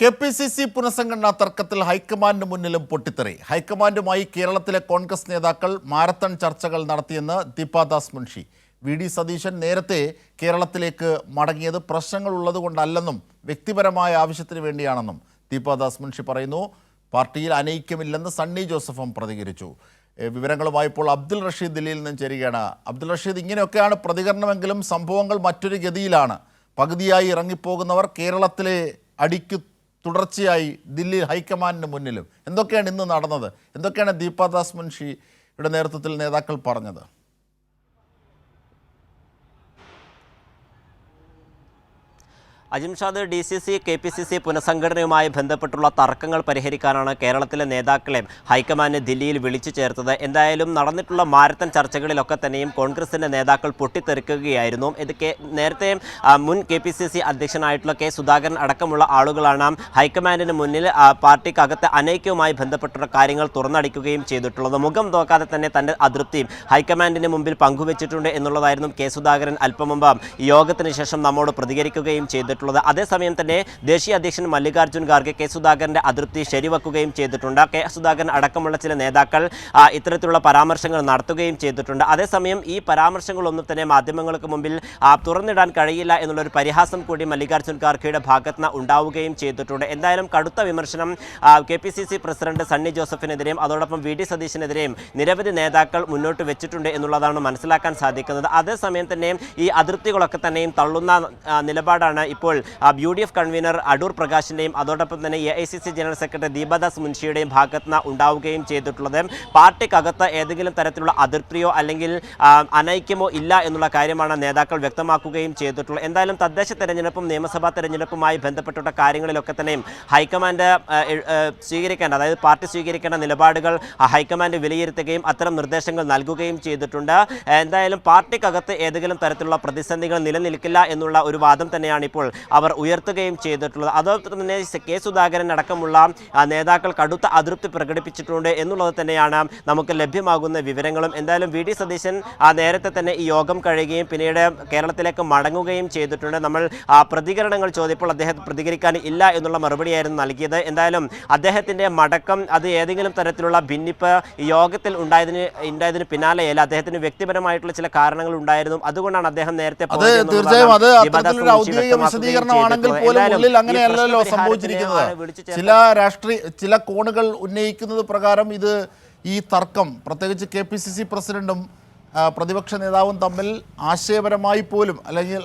K P C C പുനഃസംഘടനാ തർക്കത്തിൽ high command മുന്നിലും പൊട്ടിത്തെറി. ഹൈക്കമാൻഡുമായി കേരളത്തിലെ കോൺഗ്രസ് നേതാക്കൾ മാരത്തൺ ചർച്ചകൾ നടത്തിയെന്ന് ദീപാദാസ് മുൻഷി. വി ഡി സതീശൻ നേരത്തെ കേരളത്തിലേക്ക് മടങ്ങിയത് പ്രശ്നങ്ങൾ ഉള്ളതുകൊണ്ടല്ലെന്നും വ്യക്തിപരമായ ആവശ്യത്തിന് വേണ്ടിയാണെന്നും ദീപാദാസ് മുൻഷി പറയുന്നു. പാർട്ടിയിൽ അനൈക്യമില്ലെന്ന് സണ്ണി ജോസഫും പ്രതികരിച്ചു. വിവരങ്ങളുമായി ഇപ്പോൾ അബ്ദുൾ റഷീദ് ദില്ലിയിൽ നിന്നും ചേരുകയാണ്. അബ്ദുൽ റഷീദ് ഇങ്ങനെയൊക്കെയാണ് പ്രതികരണമെങ്കിലും സംഭവങ്ങൾ മറ്റൊരു ഗതിയിലാണ്. പകുതിയായി ഇറങ്ങിപ്പോകുന്നവർ കേരളത്തിലെ അടിക്കു തുടർച്ചയായി ദില്ലി ഹൈക്കമാൻഡിന് മുന്നിലും. എന്തൊക്കെയാണ് ഇന്ന് നടന്നത്? എന്തൊക്കെയാണ് ദീപാദാസ് മുൻഷിയുടെ നേതൃത്വത്തിൽ നേതാക്കൾ പറഞ്ഞത്? Ajimshad D C C K P C C പുനഃസംഘടനയുമായി ബന്ധപ്പെട്ടുള്ള തർക്കങ്ങൾ പരിഹരിക്കാനാണ് കേരളത്തിലെ നേതാക്കളെ ഹൈക്കമാൻഡ് ദില്ലിയിൽ വിളിച്ചു ചേർത്തത്. എന്തായാലും നടന്നിട്ടുള്ള മാരത്തൻ ചർച്ചകളിലൊക്കെ തന്നെയും കോൺഗ്രസിന്റെ നേതാക്കൾ പൊട്ടിത്തെറിക്കുകയായിരുന്നു. ഇത് കെ നേരത്തെ മുൻ കെ പി സി സി അധ്യക്ഷനായിട്ടുള്ള കെ സുധാകരൻ അടക്കമുള്ള ആളുകളാണ് ഹൈക്കമാൻഡിന് മുന്നിൽ പാർട്ടിക്കകത്ത് അനൈക്യവുമായി ബന്ധപ്പെട്ടുള്ള കാര്യങ്ങൾ തുറന്നടിക്കുകയും ചെയ്തിട്ടുള്ളത്. മുഖം നോക്കാതെ തന്നെ തന്റെ അതൃപ്തി ഹൈക്കമാൻഡിന് മുമ്പിൽ പങ്കുവച്ചിട്ടുണ്ട് എന്നുള്ളതായിരുന്നു കെ സുധാകരൻ അല്പം മുമ്പ് യോഗത്തിന് ശേഷം നമ്മോട് പ്രതികരിക്കുകയും ചെയ്തിട്ടുള്ളത്. അതേസമയം തന്നെ ദേശീയ അധ്യക്ഷൻ മല്ലികാർജുൻ ഖാർഗെ കെ സുധാകരന്റെ അതൃപ്തി ശരിവെക്കുകയും ചെയ്തിട്ടുണ്ട്. കെ സുധാകരൻ അടക്കമുള്ള ചില നേതാക്കൾ ഇത്തരത്തിലുള്ള പരാമർശങ്ങൾ നടത്തുകയും ചെയ്തിട്ടുണ്ട്. അതേസമയം ഈ പരാമർശങ്ങളൊന്നും തന്നെ മാധ്യമങ്ങൾക്ക് മുമ്പിൽ തുറന്നിടാൻ കഴിയില്ല എന്നുള്ളൊരു പരിഹാസം കൂടി മല്ലികാർജുൻ ഖാർഗെയുടെ ഭാഗത്ത് നിന്ന് ഉണ്ടാവുകയും ചെയ്തിട്ടുണ്ട്. എന്തായാലും കടുത്ത വിമർശനം K P C C president Sunny ജോസഫിനെതിരെയും അതോടൊപ്പം വി ഡി സതീശിനെതിരെയും നിരവധി നേതാക്കൾ മുന്നോട്ട് വെച്ചിട്ടുണ്ട് എന്നുള്ളതാണ് മനസ്സിലാക്കാൻ സാധിക്കുന്നത്. അതേസമയം തന്നെ ഈ അതിർത്തികളൊക്കെ തന്നെയും തള്ളുന്ന നിലപാടാണ് ഇപ്പോൾ U D F convener Adoor പ്രകാശിന്റെയും അതോടൊപ്പം തന്നെ A I C C general secretary Deepa Das മുൻഷിയുടെയും ഭാഗത്ത് നിന്ന് ഉണ്ടാവുകയും ചെയ്തിട്ടുള്ളത്. പാർട്ടിക്കകത്ത് ഏതെങ്കിലും തരത്തിലുള്ള അതിർത്തിയോ അല്ലെങ്കിൽ അനൈക്യമോ ഇല്ല എന്നുള്ള കാര്യമാണ് നേതാക്കൾ വ്യക്തമാക്കുകയും ചെയ്തിട്ടുള്ളത്. എന്തായാലും തദ്ദേശ തെരഞ്ഞെടുപ്പും നിയമസഭാ തെരഞ്ഞെടുപ്പുമായി ബന്ധപ്പെട്ടുള്ള കാര്യങ്ങളിലൊക്കെ തന്നെയും ഹൈക്കമാൻഡ് സ്വീകരിക്കേണ്ട അതായത് പാർട്ടി സ്വീകരിക്കേണ്ട നിലപാടുകൾ ഹൈക്കമാൻഡ് വിലയിരുത്തുകയും അത്തരം നിർദ്ദേശങ്ങൾ നൽകുകയും ചെയ്തിട്ടുണ്ട്. എന്തായാലും പാർട്ടിക്കകത്ത് ഏതെങ്കിലും തരത്തിലുള്ള പ്രതിസന്ധികൾ നിലനിൽക്കില്ല എന്നുള്ള ഒരു വാദം തന്നെയാണ് ഇപ്പോൾ അവർ ഉയർത്തുകയും ചെയ്തിട്ടുള്ളത്. അതോടൊപ്പം തന്നെ കെ സുധാകരൻ അടക്കമുള്ള നേതാക്കൾ കടുത്ത അതൃപ്തി പ്രകടിപ്പിച്ചിട്ടുണ്ട് എന്നുള്ളത് തന്നെയാണ് നമുക്ക് ലഭ്യമാകുന്ന വിവരങ്ങളും. എന്തായാലും വി ഡി സതീശൻ നേരത്തെ തന്നെ ഈ യോഗം കഴിയുകയും പിന്നീട് കേരളത്തിലേക്ക് മടങ്ങുകയും ചെയ്തിട്ടുണ്ട്. നമ്മൾ പ്രതികരണങ്ങൾ ചോദിച്ചപ്പോൾ അദ്ദേഹം പ്രതികരിക്കാൻ ഇല്ല എന്നുള്ള മറുപടിയായിരുന്നു നൽകിയത്. എന്തായാലും അദ്ദേഹത്തിന്റെ മടക്കം അത് ഏതെങ്കിലും തരത്തിലുള്ള ഭിന്നിപ്പ് യോഗത്തിൽ ഉണ്ടായതിന് ഉണ്ടായതിന് പിന്നാലെയല്ല അദ്ദേഹത്തിന് വ്യക്തിപരമായിട്ടുള്ള ചില കാരണങ്ങൾ ഉണ്ടായിരുന്നു. അതുകൊണ്ടാണ് അദ്ദേഹം നേരത്തെ വിശദീകരണമാണെങ്കിൽ പോലും ഉള്ളിൽ അങ്ങനെയല്ലല്ലോ സംഭവിച്ചിരിക്കുന്നത്. ചില രാഷ്ട്രീയ ചില കോണുകൾ ഉന്നയിക്കുന്നത് പ്രകാരം ഇത് ഈ തർക്കം പ്രത്യേകിച്ച് കെ പി സി സി പ്രസിഡന്റും പ്രതിപക്ഷ നേതാവും തമ്മിൽ ആശയപരമായി പോലും അല്ലെങ്കിൽ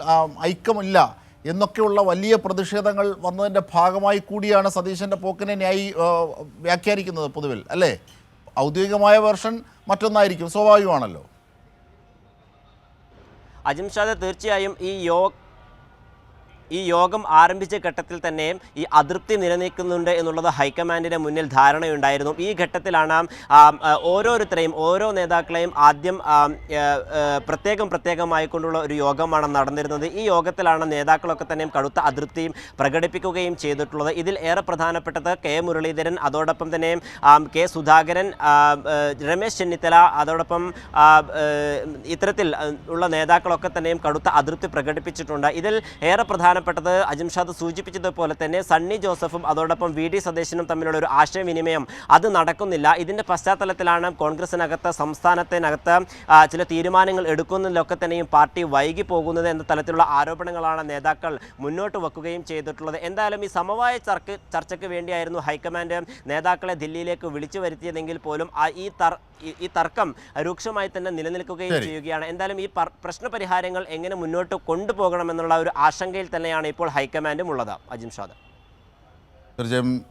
ഐക്യമില്ല എന്നൊക്കെയുള്ള വലിയ പ്രതിഷേധങ്ങൾ വന്നതിന്റെ ഭാഗമായി കൂടിയാണ് സതീശന്റെ പോക്കിനെ ന്യായി വ്യാഖ്യാനിക്കുന്നത് പൊതുവിൽ അല്ലേ ഔദ്യോഗികമായ വെർഷൻ മറ്റൊന്നായിരിക്കും സ്വാഭാവികമാണല്ലോ അജിംഷാദ് തീർച്ചയായും ഈ യോ ഈ യോഗം ആരംഭിച്ച ഘട്ടത്തിൽ തന്നെ ഈ അതൃപ്തി നിലനിൽക്കുന്നുണ്ട് എന്നുള്ളത് ഹൈക്കമാൻഡിന് മുന്നിൽ ധാരണയുണ്ടായിരുന്നു. ഈ ഘട്ടത്തിലാണ് ഓരോരുത്തരെയും ഓരോ നേതാക്കളെയും ആദ്യം പ്രത്യേകം പ്രത്യേകമായിക്കൊണ്ടുള്ള ഒരു യോഗമാണ് നടന്നിരുന്നത്. ഈ യോഗത്തിലാണ് നേതാക്കളൊക്കെ തന്നെയും കടുത്ത അതൃപ്തിയും പ്രകടിപ്പിക്കുകയും ചെയ്തിട്ടുള്ളത്. ഇതിൽ ഏറെ പ്രധാനപ്പെട്ടത് കെ മുരളീധരൻ അതോടൊപ്പം തന്നെ കെ സുധാകരൻ രമേശ് ചെന്നിത്തല അതോടൊപ്പം ഇത്തരത്തിൽ ഉള്ള നേതാക്കളൊക്കെ തന്നെയും കടുത്ത അതൃപ്തി പ്രകടിപ്പിച്ചിട്ടുണ്ട്. ഇതിൽ ഏറെ പ്രധാനപ്പെട്ടത് അജിംഷാദ് സൂചിപ്പിച്ചതുപോലെ തന്നെ സണ്ണി ജോസഫും അതോടൊപ്പം വി ഡി സതീശനും തമ്മിലുള്ള ഒരു ആശയവിനിമയം അത് നടക്കുന്നില്ല. ഇതിന്റെ പശ്ചാത്തലത്തിലാണ് കോൺഗ്രസിനകത്ത് സംസ്ഥാനത്തിനകത്ത് ചില തീരുമാനങ്ങൾ എടുക്കുന്നതിലൊക്കെ തന്നെയും പാർട്ടി വൈകി പോകുന്നത് എന്ന തലത്തിലുള്ള ആരോപണങ്ങളാണ് നേതാക്കൾ മുന്നോട്ട് വെക്കുകയും ചെയ്തിട്ടുള്ളത്. എന്തായാലും ഈ സമവായ ചർക്ക ചർച്ചയ്ക്ക് വേണ്ടിയായിരുന്നു ഹൈക്കമാൻഡ് നേതാക്കളെ ദില്ലിയിലേക്ക് വിളിച്ചു വരുത്തിയതെങ്കിൽ പോലും ഈ തർ ഈ- തർക്കം രൂക്ഷമായി തന്നെ നിലനിൽക്കുകയും ചെയ്യുകയാണ്. എന്തായാലും ഈ പ്രശ്ന പരിഹാരങ്ങൾ എങ്ങനെ മുന്നോട്ട് കൊണ്ടുപോകണമെന്നുള്ള ഒരു ആശങ്കയിൽ തന്നെയാണ് ഇപ്പോൾ ഹൈക്കമാൻഡും ഉള്ളത്. അജിം ഷാദ്. തീർച്ചയായും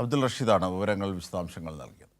അബ്ദുൾ റഷീദാണ് വിവരങ്ങൾ വിശദാംശങ്ങൾ നൽകിയത്.